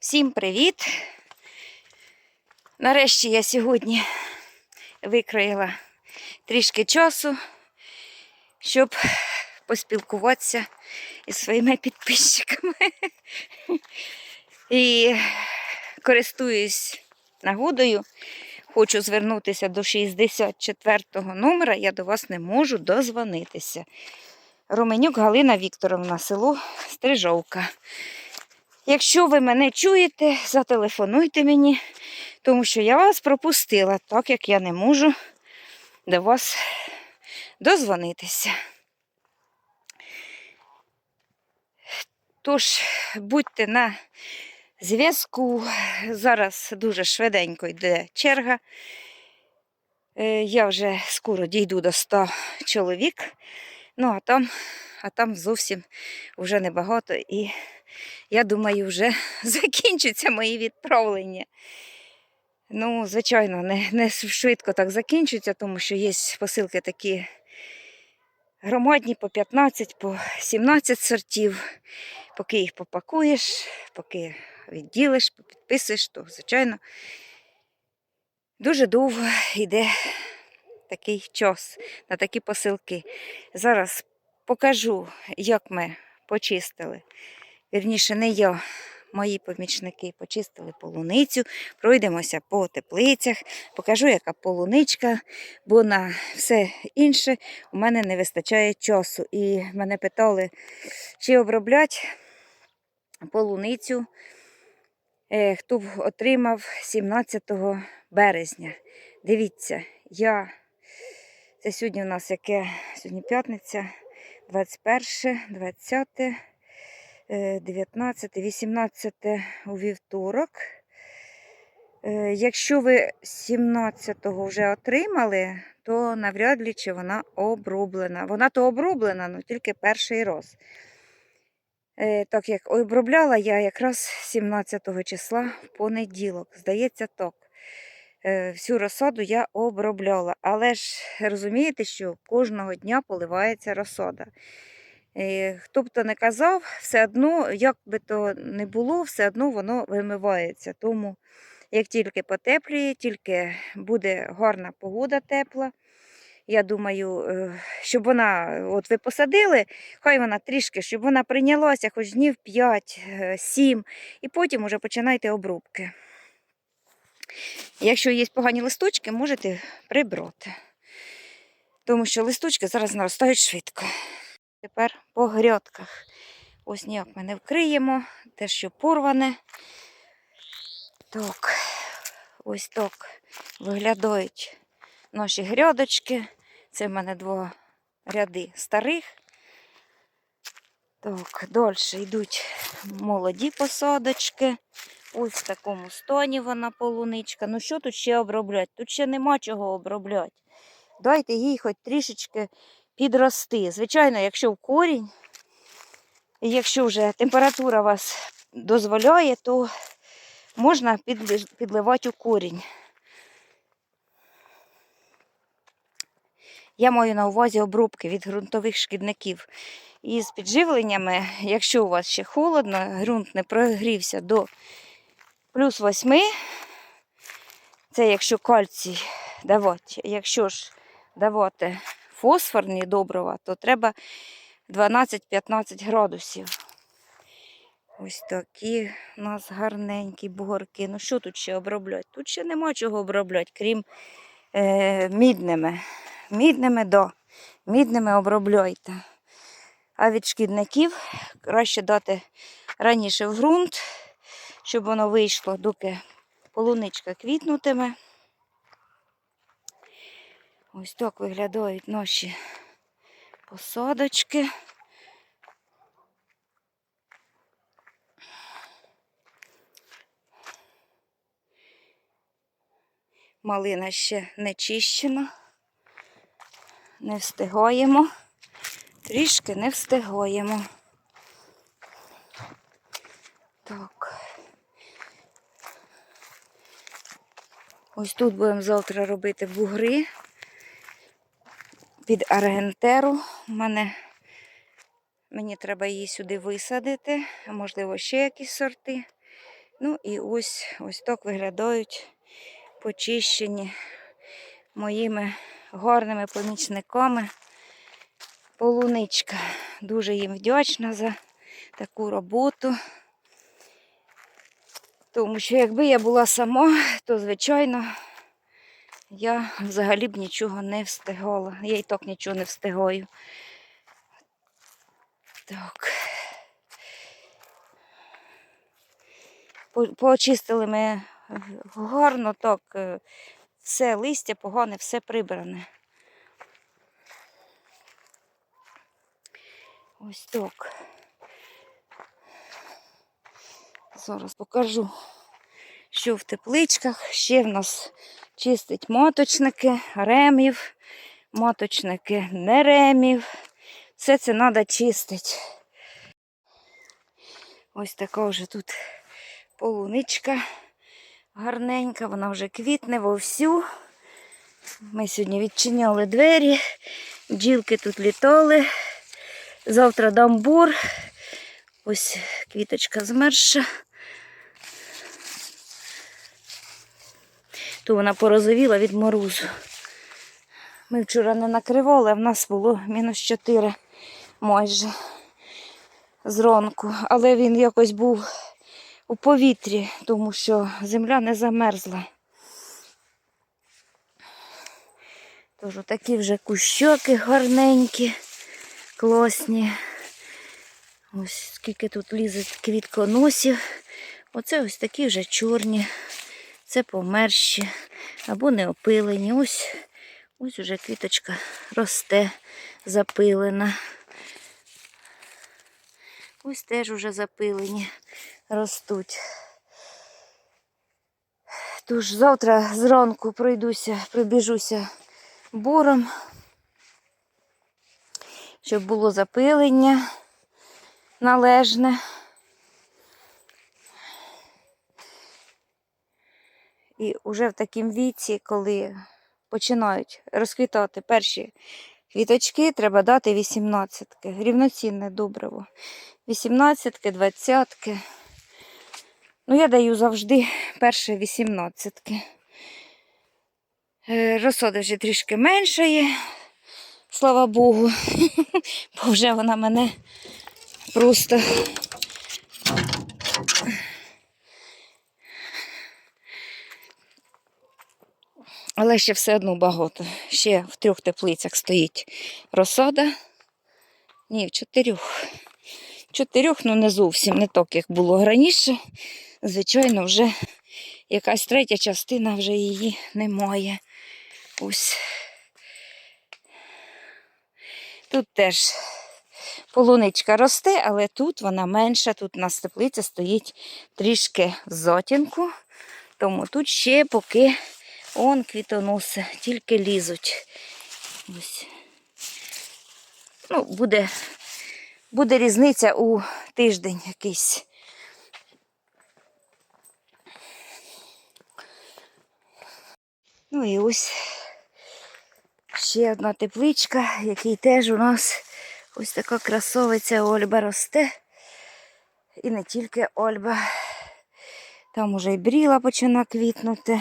Всім привіт! Нарешті я сьогодні викроїла трішки часу, щоб поспілкуватися із своїми підписчиками. І користуюсь нагодою, хочу звернутися до 64-го номера, я до вас не можу дозвонитися. Роменюк Галина Вікторовна, село Стрижовка. Якщо ви мене чуєте, зателефонуйте мені, тому що я вас пропустила, так як я не можу до вас дозвонитися. Тож, будьте на зв'язку. Зараз дуже швиденько йде черга. Е, Я вже скоро дійду до 100 чоловік. Ну, а там, а там зовсім вже небагато. І я думаю, вже закінчаться мої відправлення. Ну, звичайно, не, не швидко так закінчується, тому що є посилки такі громадні по 15, по 17 сортів. Поки їх попакуєш, поки відділиш, підписуєш, то, звичайно, дуже довго йде такий час на такі посилки. Зараз покажу, як ми почистили. Вірніше, не я, мої помічники почистили полуницю, пройдемося по теплицях, покажу, яка полуничка, бо на все інше у мене не вистачає часу. І мене питали, чи оброблять полуницю, е, хто б отримав 17 березня. Дивіться, я. Це сьогодні у нас яке? Сьогодні п'ятниця, 21, 20, е, 19, 18 у вівторок. Е, Якщо ви 17-го вже отримали, то навряд ли чи вона оброблена. Вона то оброблена, але тільки перший раз. Е, Так як обробляла я якраз 17 числа в понеділок. Здається, так. Е, Всю розсаду я обробляла. Але ж розумієте, що кожного дня поливається розсада. Е, Хто б то не казав, все одно, як би то не було, все одно воно вимивається. Тому як тільки потеплює, тільки буде гарна погода тепла. Я думаю, е, щоб вона, от ви посадили, хай вона трішки, щоб вона прийнялася хоч днів 5-7, і потім уже починайте обробки. Якщо є погані листочки, можете прибрати. Тому що листочки зараз наростають швидко. Тепер по грядках. Ось ніяк ми не вкриємо, те, що порване. Так, ось так виглядають наші грядочки. Це в мене два ряди старих. Так, далі йдуть молоді посадочки. Ось в такому стані вона полуничка. Ну що тут ще обробляти? Тут ще нема чого обробляти. Дайте їй хоч трішечки підрости. Звичайно, якщо в корінь, і якщо вже температура вас дозволяє, то можна підливати у корінь. Я маю на увазі обробки від ґрунтових шкідників. І з підживленнями, якщо у вас ще холодно, ґрунт не прогрівся до плюс 8, це якщо кальцій давати. Якщо ж давати фосфорні добрива, то треба 12-15 градусів. Ось такі у нас гарненькі бугорки. Ну що тут ще обробляти? Тут ще нема чого обробляти, крім е, мідними. Мідними, да. Мідними обробляйте. А від шкідників краще дати раніше в ґрунт, щоб воно вийшло, доки полуничка квітнутиме. Ось так виглядають наші посадочки. Малина ще не чищена. Не встигаємо. Трішки не встигаємо. Так. Ось тут будемо завтра робити бугри під аргентеру. Мене мені треба її сюди висадити, можливо, ще якісь сорти. Ну і ось ось так виглядають почищені моїми гарними помічниками. Полуничка. Дуже їм вдячна за таку роботу. Тому що якби я була сама, то, звичайно, я взагалі б нічого не встигала. Я і так нічого не встигаю. Так. По- Почистили ми гарно, так, е, все листя погане, все прибране. Ось так. Зараз покажу, що в тепличках. Ще в нас чистить моточники, ремів, моточники не ремів. Все це треба чистити. Ось така вже тут полуничка гарненька, вона вже квітне вовсю. Ми сьогодні відчиняли двері, бджілки тут літали. Завтра дам бур. Ось квіточка змерша. То вона порозовіла від морозу. Ми вчора не накривали, а в нас було мінус 4 майже зранку. Але він якось був у повітрі, тому що земля не замерзла. Тож такі вже кущоки гарненькі, класні. Ось скільки тут лізе квітконосів. Оце ось такі вже чорні. Це померші або не опилені. Ось, ось уже квіточка росте, запилена. Ось теж уже запилені ростуть. Тож завтра зранку пройдуся, пробіжуся буром, щоб було запилення належне. І вже в такому віці, коли починають розквітати перші квіточки, треба дати 18-ки. Рівноцінне добриво. 18-ки, 20-ки. Ну, я даю завжди перше 18-ки. Е, вже трішки менша є, слава Богу. Бо вже вона мене просто Але ще все одно багато. Ще в трьох теплицях стоїть розсада. Ні, в чотирьох. Чотирьох, ну не зовсім не так, як було раніше. Звичайно, вже якась третя частина вже її немає. Ось. Тут теж полуничка росте, але тут вона менша. Тут у нас теплиця стоїть трішки в затінку. Тому тут ще поки он квітоноси, тільки лізуть. Ось. Ну, буде, буде різниця у тиждень якийсь. Ну і ось ще одна тепличка, який теж у нас ось така красовиця Ольба росте. І не тільки Ольба. Там уже і бріла почина квітнути.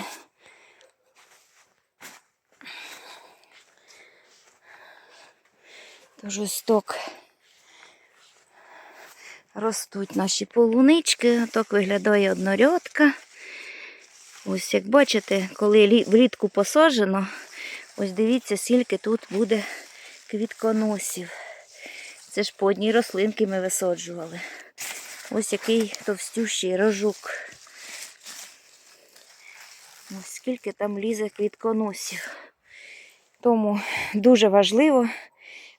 Тож ось ростуть наші полунички. Так виглядає однорядка. Ось як бачите, коли влітку посаджено, ось дивіться, скільки тут буде квітконосів. Це ж по одній рослинки ми висаджували. Ось який товстющий рожок. Ось скільки там лізе квітконосів. Тому дуже важливо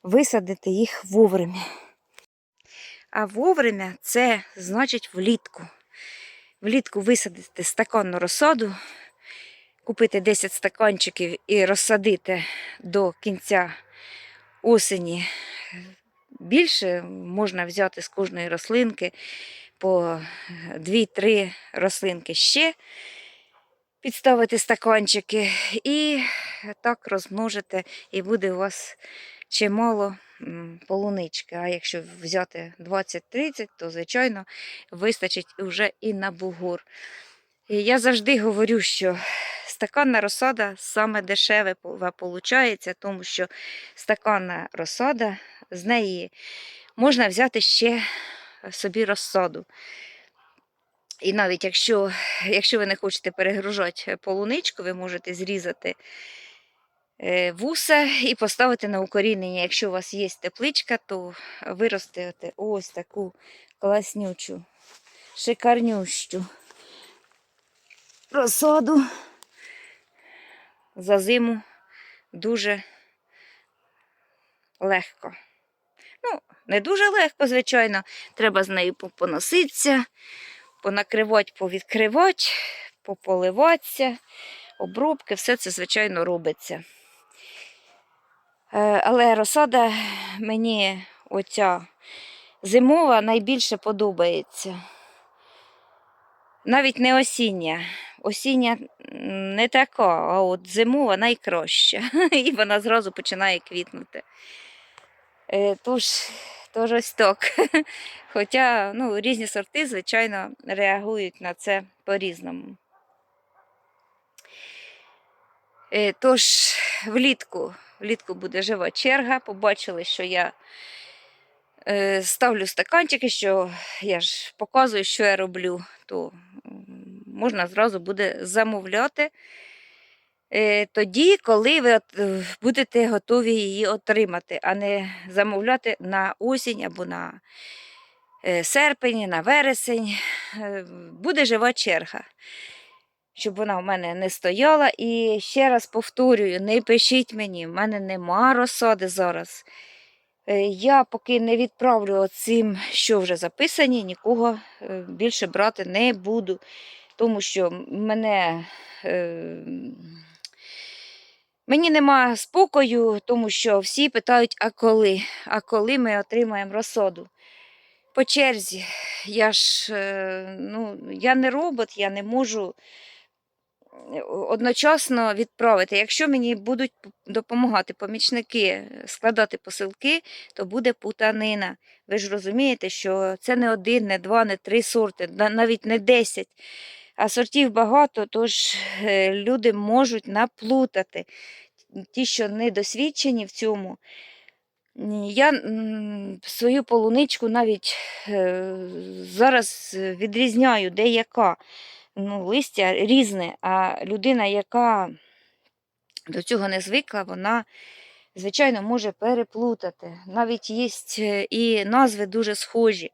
висадити їх вовремя. А вовремя це значить влітку. Влітку висадити стаканну розсаду, купити 10 стаканчиків і розсадити до кінця осені. Більше можна взяти з кожної рослинки по 2-3 рослинки ще, підставити стаканчики і так розмножити, і буде у вас чимало полунички. А якщо взяти 20-30, то, звичайно, вистачить вже і на бугур. І я завжди говорю, що стаканна розсада саме дешеве виходить, тому що стаканна розсада, з неї можна взяти ще собі розсаду. І навіть якщо, якщо ви не хочете перегружати полуничку, ви можете зрізати вуса і поставити на укорінення. Якщо у вас є тепличка, то виростете ось таку класнючу, шикарнющу розсаду за зиму дуже легко. Ну, не дуже легко, звичайно. Треба з нею поноситися, понакривати, повідкривати, пополиватися, обробки, все це, звичайно, робиться. Е, Але розсада мені оця зимова найбільше подобається. Навіть не осіння. Осіння не така, а от зимова найкраща. І вона зразу починає квітнути. Е, Тож, тож ось так. Хоча ну, різні сорти, звичайно, реагують на це по-різному. Е, Тож, влітку, влітку буде жива черга. Побачили, що я е, ставлю стаканчики, що я ж показую, що я роблю, то можна зразу буде замовляти е, тоді, коли ви е, будете готові її отримати, а не замовляти на осінь або на серпень, на вересень. Буде жива черга. Щоб вона в мене не стояла. І ще раз повторюю: не пишіть мені, в мене нема розсади зараз. Е, Я поки не відправлю цим, що вже записані, нікого е, більше брати не буду, тому що мене. е, Мені нема спокою, тому що всі питають, а коли? А коли ми отримаємо розсаду? По черзі. Я ж ну, я не робот, я не можу одночасно відправити. Якщо мені будуть допомагати помічники складати посилки, то буде путанина. Ви ж розумієте, що це не один, не два, не три сорти, навіть не десять. А сортів багато, тож е, люди можуть наплутати. Ті, що не досвідчені в цьому. Я свою полуничку навіть е, зараз відрізняю, де яка. Ну, листя різне, а людина, яка до цього не звикла, вона, звичайно, може переплутати. Навіть є і назви дуже схожі.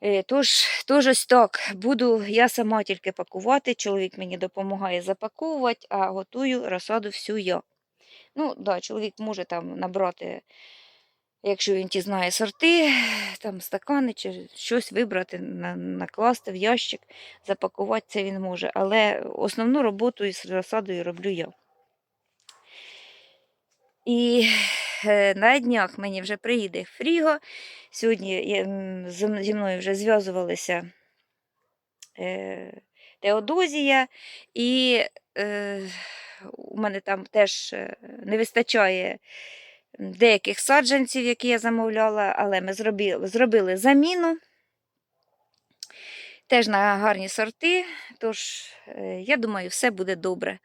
Е, Тож, тож ось так, буду я сама тільки пакувати, чоловік мені допомагає запаковувати, а готую розсаду всю я. Ну, да, чоловік може там набрати, якщо він ті знає сорти, там стакани чи щось вибрати, накласти в ящик, запакувати це він може. Але основну роботу із розсадою роблю я. І е, на днях мені вже приїде Фріго. Сьогодні зі мною вже зв'язувалися е, Теодозія, і е, у мене там теж не вистачає деяких саджанців, які я замовляла, але ми зробили, зробили заміну. Теж на гарні сорти, тож е, я думаю, все буде добре.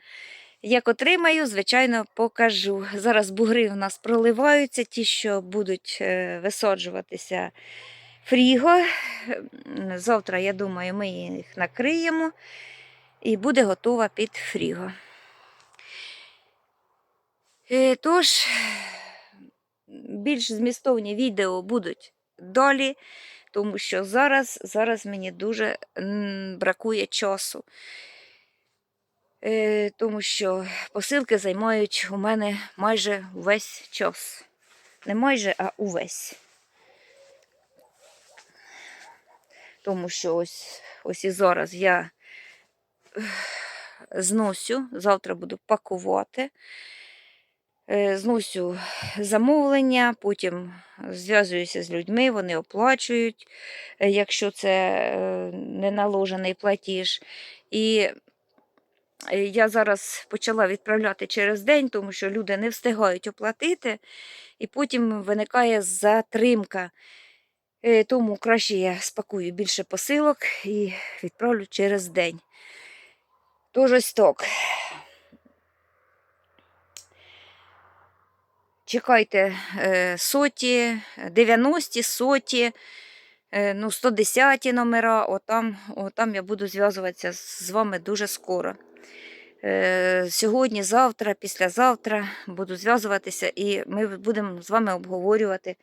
Як отримаю, звичайно, покажу. Зараз бугри у нас проливаються, ті, що будуть е, висаджуватися фріго. Завтра, я думаю, ми їх накриємо і буде готова під фріго. Е, Тож, більш змістовні відео будуть далі, тому що зараз, зараз мені дуже бракує часу. Е, Тому що посилки займають у мене майже увесь час. Не майже, а увесь. Тому що ось, ось і зараз я зносю, завтра буду пакувати. Е, Зносю замовлення, потім зв'язуюся з людьми, вони оплачують, е, якщо це е, не наложений платіж. І Я зараз почала відправляти через день, тому що люди не встигають оплатити, і потім виникає затримка. Тому краще я спакую більше посилок і відправлю через день. Тож ось так. Чекайте е, соті, 90, соті, е, ну, 110 номера. Отам, отам я буду зв'язуватися з вами дуже скоро. Е, Сьогодні, завтра, післязавтра буду зв'язуватися і ми будемо з вами обговорювати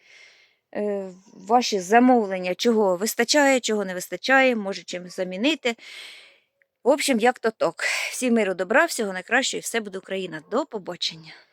е, ваші замовлення, чого вистачає, чого не вистачає, може чим замінити. В общем, як то так. Всім миру добра, всього найкращого і все буде Україна. До побачення.